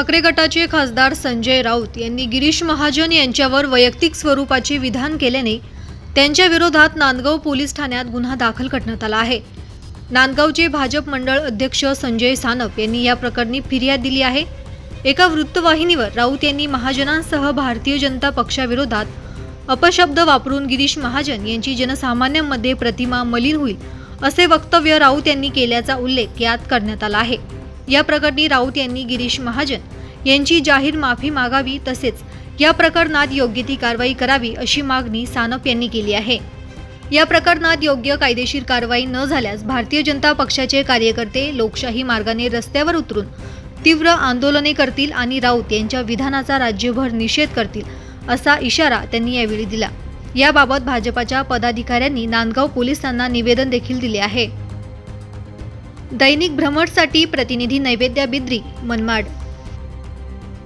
ठाकरे गटाचे खासदार संजय राऊत यांनी गिरीश महाजन यांच्यावर वैयक्तिक स्वरूपाचे विधान केल्याने त्यांच्या विरोधात नांदगाव पोलीस ठाण्यात गुन्हा दाखल करण्यात आला आहे. नांदगावचे भाजप मंडळ अध्यक्ष संजय सानप यांनी या प्रकरणी फिर्याद दिली आहे. एका वृत्तवाहिनीवर राऊत यांनी महाजनांसह भारतीय जनता पक्षाविरोधात अपशब्द वापरून गिरीश महाजन यांची जनसामान्यांमध्ये प्रतिमा मलिन होईल असे वक्तव्य राऊत यांनी केल्याचा उल्लेख यात करण्यात आला आहे. या प्रकरणी राऊत यांनी गिरीश महाजन यांची जाहीर माफी मागावी तसेच या प्रकरणात योग्य ती कारवाई करावी अशी मागणी सानप यांनी केली आहे. या प्रकरणात योग्य कायदेशीर कारवाई न झाल्यास भारतीय जनता पक्षाचे कार्यकर्ते लोकशाही मार्गाने रस्त्यावर उतरून तीव्र आंदोलने करतील आणि राऊत यांच्या विधानाचा राज्यभर निषेध करतील असा इशारा त्यांनी यावेळी दिला. याबाबत भाजपाच्या पदाधिकाऱ्यांनी नांदगाव पोलिसांना निवेदन देखील दिले आहे. दैनिक भ्रमणसाठी प्रतिनिधी नैवेद्या बिद्री मनमाड